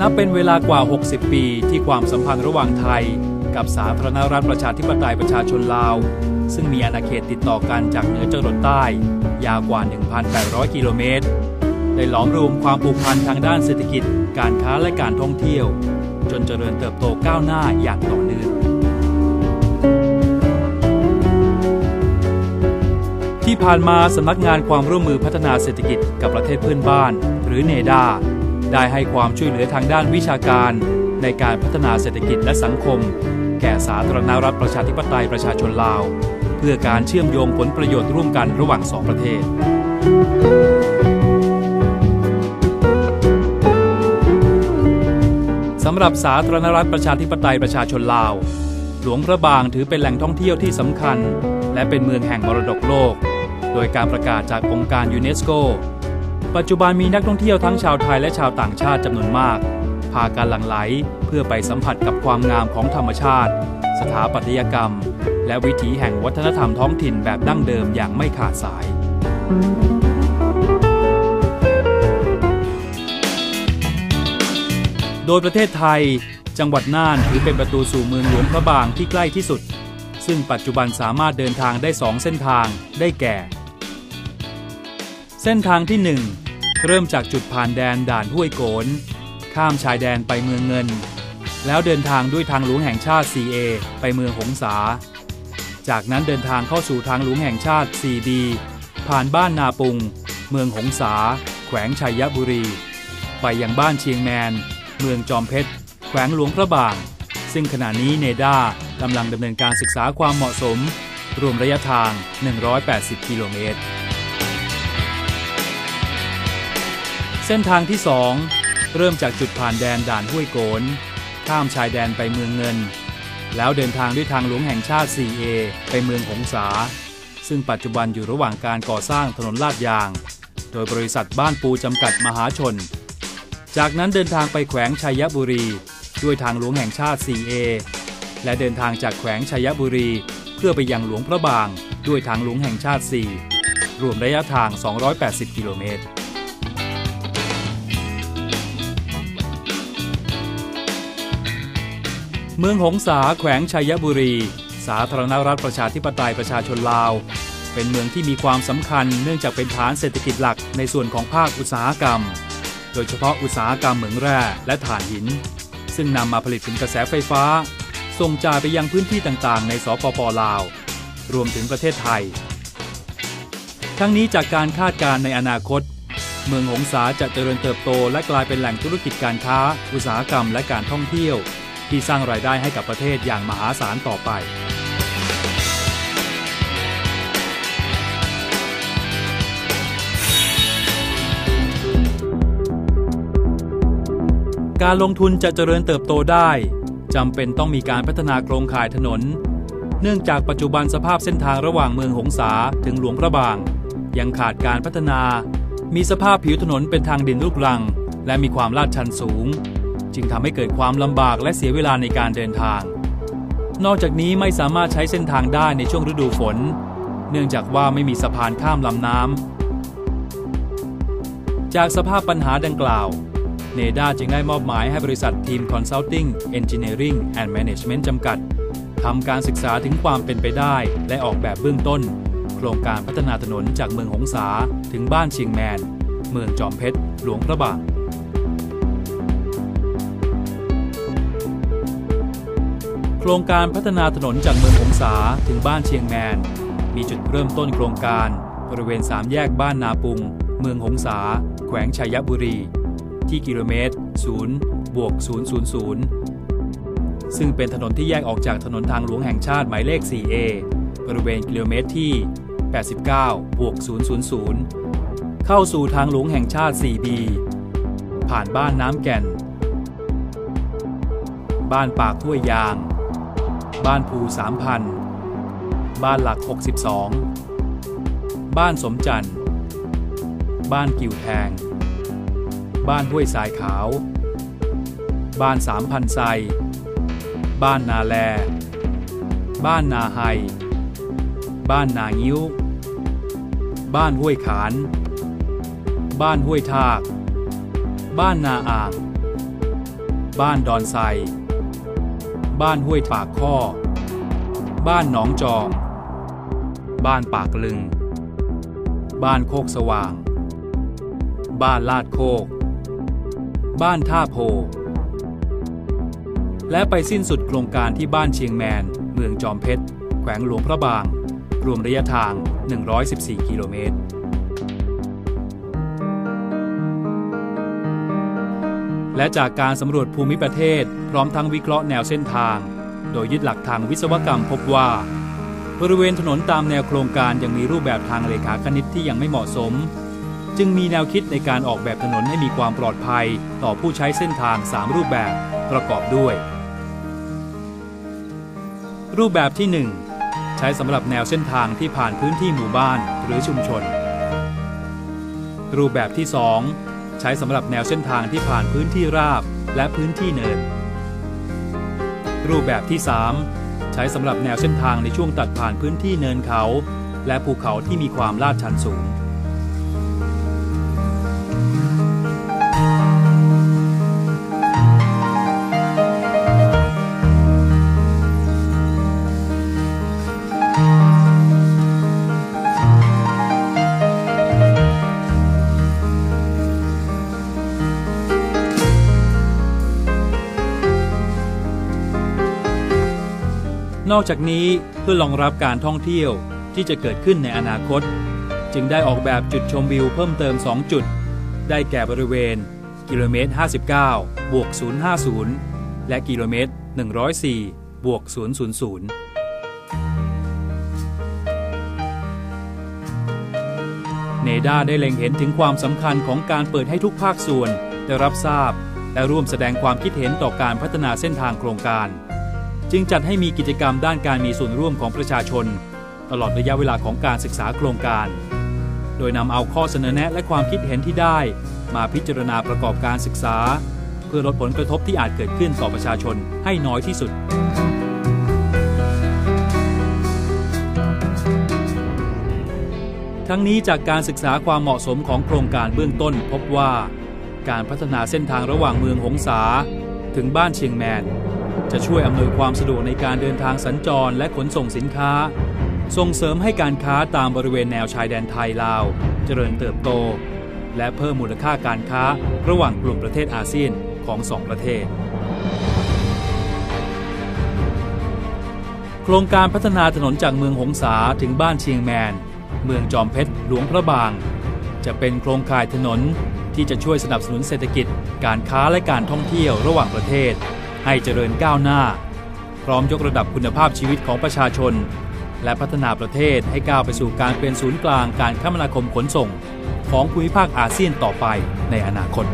นับเป็นเวลากว่า 60 ปีที่ความสัมพันธ์ระหว่างไทย กับสาธารณรัฐประชาธิปไตยประชาชนลาว ซึ่งมีอาณาเขตติดต่อกันจากเหนือจรดใต้ ยาวกว่า 1,800 กิโลเมตร ได้หลอมรวมความผูกพันทางด้านเศรษฐกิจ การค้าและการท่องเที่ยว จนเจริญเติบโตก้าวหน้าอย่างต่อเนื่องที่ผ่านมาสำนักงานความร่วมมือพัฒนาเศรษฐกิจกับประเทศเพื่อนบ้าน หรือเนดา ได้ให้ความช่วยเหลือทางด้านวิชาการ ในการพัฒนาเศรษฐกิจและสังคม แก่สาธารณรัฐประชาธิปไตยประชาชนลาว เพื่อการเชื่อมโยงผลประโยชน์ร่วมกันระหว่างสองประเทศสำหรับสาธารณรัฐประชาธิปไตยประชาชนลาว หลวงพระบางถือเป็นแหล่งท่องเที่ยวที่สำคัญ และเป็นเมืองแห่งมรดกโลก โดยการประกาศจากองค์การยูเนสโก ปัจจุบันมีนักท่องเที่ยวทั้งชาวไทยและชาวต่างชาติจำนวนมาก พากันหลั่งไหลเพื่อไปสัมผัสกับความงามของธรรมชาติ สถาปัตยกรรม และวิถีแห่งวัฒนธรรมท้องถิ่นแบบดั้งเดิมอย่างไม่ขาดสาย โดยประเทศไทย จังหวัดน่านถือเป็นประตูสู่เมืองหลวงพระบางที่ใกล้ที่สุด ซึ่งปัจจุบันสามารถเดินทางได้สองเส้นทางได้แก่ เส้นทางที่ 1 เริ่มจากจุดผ่านแดนด่านห้วยโกน ข้ามชายแดนไปเมืองเงิน แล้วเดินทางด้วยทางหลวงแห่งชาติ 4A ไปเมืองหงสา จากนั้นเดินทางเข้าสู่ทางหลวงแห่งชาติ 4B ผ่านบ้านนาปุง เมืองหงสา แขวงชัยบุรี ไปยังบ้านเชียงแมน เมืองจอมเพชร แขวงหลวงพระบาง ซึ่งขณะนี้เนด้ากำลังดำเนินการศึกษาความเหมาะสม รวมระยะทาง 180 กิโลเมตร เส้นทางที่ 2 เริ่มจากจุดผ่านแดนด่านห้วยโกน ข้ามชายแดนไปเมืองเงิน แล้วเดินทางด้วยทางหลวงแห่งชาติ 4A ไปเมืองหงสา ซึ่งปัจจุบันอยู่ระหว่างการก่อสร้างถนนลาดยาง โดยบริษัทบ้านปูจำกัดมหาชน จากนั้นเดินทางไปแขวงชัยบุรี ด้วยทางหลวงแห่งชาติ 4A และเดินทางจากแขวงชัยบุรี เพื่อไปยังหลวงพระบาง ด้วยทางหลวงแห่งชาติ 4 รวมระยะทาง 280 กิโลเมตร เมืองหงสาแขวงชัยบุรี สาธารณรัฐประชาธิปไตยประชาชนลาว เป็นเมืองที่มีความสำคัญเนื่องจากเป็นฐานเศรษฐกิจหลักในส่วนของภาคอุตสาหกรรม โดยเฉพาะอุตสาหกรรมเหมืองแร่และถ่านหิน ซึ่งนำมาผลิตเป็นกระแสไฟฟ้า ส่งจ่ายไปยังพื้นที่ต่างๆ ในสปปลาว รวมถึงประเทศไทย ทั้งนี้จากการคาดการณ์ในอนาคต เมืองหงสาจะเจริญเติบโต และกลายเป็นแหล่งธุรกิจการค้า อุตสาหกรรมและการท่องเที่ยว ที่สร้างรายได้ให้กับประเทศอย่างมหาศาลต่อไปการลงทุนจะเจริญเติบโตได้จำเป็นต้องมีการพัฒนาโครงข่ายถนน เนื่องจากปัจจุบันสภาพเส้นทางระหว่างเมืองหงสาถึงหลวงพระบาง ยังขาดการพัฒนา มีสภาพผิวถนนเป็นทางดินลูกรัง และมีความลาดชันสูง จึงทำให้เกิดความลำบากและเสียเวลาในการเดินทาง นอกจากนี้ไม่สามารถใช้เส้นทางได้ในช่วงฤดูฝน เนื่องจากว่าไม่มีสะพานข้ามลำน้ำจากสภาพปัญหาดังกล่าวเนด้าจึงได้มอบหมายให้บริษัททีม Consulting Engineering and Management จำกัดทำการศึกษาถึงความเป็นไปได้ และออกแบบเบื้องต้น โครงการพัฒนาถนนจากเมืองหงสาถึงบ้านเชียงแมน เมืองจอมเพชร หลวงพระบาง โครงการพัฒนาถนนจากเมืองหงสาถึงบ้านเชียงแมน มีจุดเริ่มต้นโครงการ บริเวณสามแยกบ้านนาปุง เมืองหงสาแขวงชัยบุรี ที่กิโลเมตร0บวก000 ซึ่งเป็นถนนที่แยกออกจากถนนทางหลวงแห่งชาติหมายเลข 4A บริเวณกิโลเมตรที่ 89บวก000 เข้าสู่ทางหลวงแห่งชาติ 4B ผ่านบ้านน้ำแก่น บ้านปากห้วยยาง บ้านภูสามพัน บ้านหลัก 62 บ้านสมจันทร์ บ้านกิ่วแทง บ้านห้วยสายขาว บ้านสามพันไซ บ้านนาแล บ้านนาไฮ บ้านนางิ้ว บ้านห้วยขาน บ้านห้วยทาก บ้านนาอ่าง บ้านดอนไซ บ้านห้วยปากข้อ บ้านหนองจองบ้านปากลึง บ้านโคกสว่าง บ้านลาดโคก บ้านท่าโพ และไปสิ้นสุดโครงการที่บ้านเชียงแมน เมืองจอมเพชร แขวงหลวงพระบาง รวมระยะทาง 114 กิโลเมตร และจากการสำรวจภูมิประเทศ พร้อมทั้งวิเคราะห์แนวเส้นทาง โดยยึดหลักทางวิศวกรรมพบว่า บริเวณถนนตามแนวโครงการยังมีรูปแบบทางเลขาคณิตที่ยังไม่เหมาะสม จึงมีแนวคิดในการออกแบบถนนให้มีความปลอดภัย ต่อผู้ใช้เส้นทาง 3 รูปแบบประกอบด้วย รูปแบบที่ 1 ใช้สำหรับแนวเส้นทางที่ผ่านพื้นที่หมู่บ้านหรือชุมชน รูปแบบที่ 2 ใช้สำหรับแนวเส้นทางที่ผ่านพื้นที่ราบและพื้นที่เนิน รูปแบบที่ 3 ใช้สำหรับแนวเส้นทางในช่วงตัดผ่านพื้นที่เนินเขา และภูเขาที่มีความลาดชันสูง นอกจากนี้เพื่อรองรับการท่องเที่ยวที่จะเกิดขึ้นในอนาคต จึงได้ออกแบบจุดชมวิวเพิ่มเติม 2 จุด ได้แก่บริเวณ กิโลเมตร 59 บวก 050 และกิโลเมตร 104 บวก 000เนด้าได้เล็งเห็นถึงความสำคัญของการเปิดให้ทุกภาคส่วน ได้รับทราบ และร่วมแสดงความคิดเห็นต่อการพัฒนาเส้นทางโครงการ จึงจัดให้มีกิจกรรมด้านการมีส่วนร่วมของประชาชน ตลอดระยะเวลาของการศึกษาโครงการ โดยนำเอาข้อเสนอแนะและความคิดเห็นที่ได้ มาพิจารณาประกอบการศึกษา เพื่อลดผลกระทบที่อาจเกิดขึ้นต่อประชาชนให้น้อยที่สุดทั้งนี้จากการศึกษาความเหมาะสมของโครงการเบื้องต้นพบว่า การพัฒนาเส้นทางระหว่างเมืองหงสา ถึงบ้านเชียงแมน จะช่วยอำนวยความสะดวกในการเดินทางสัญจรและขนส่งสินค้า ส่งเสริมให้การค้าตามบริเวณแนวชายแดนไทยลาว เจริญเติบโต และเพิ่มมูลค่าการค้าระหว่างกลุ่มประเทศอาเซียนของสองประเทศ โครงการพัฒนาถนนจากเมืองหงสาถึงบ้านเชียงแมน เมืองจอมเพชรหลวงพระบาง จะเป็นโครงข่ายถนนที่จะช่วยสนับสนุนเศรษฐกิจ การค้าและการท่องเที่ยวระหว่างประเทศ ให้เจริญก้าวหน้า พร้อมยกระดับคุณภาพชีวิตของประชาชน และพัฒนาประเทศให้ก้าวไปสู่การเป็นศูนย์กลางการคมนาคมขนส่ง ของภูมิภาคอาเซียนต่อไปในอนาคต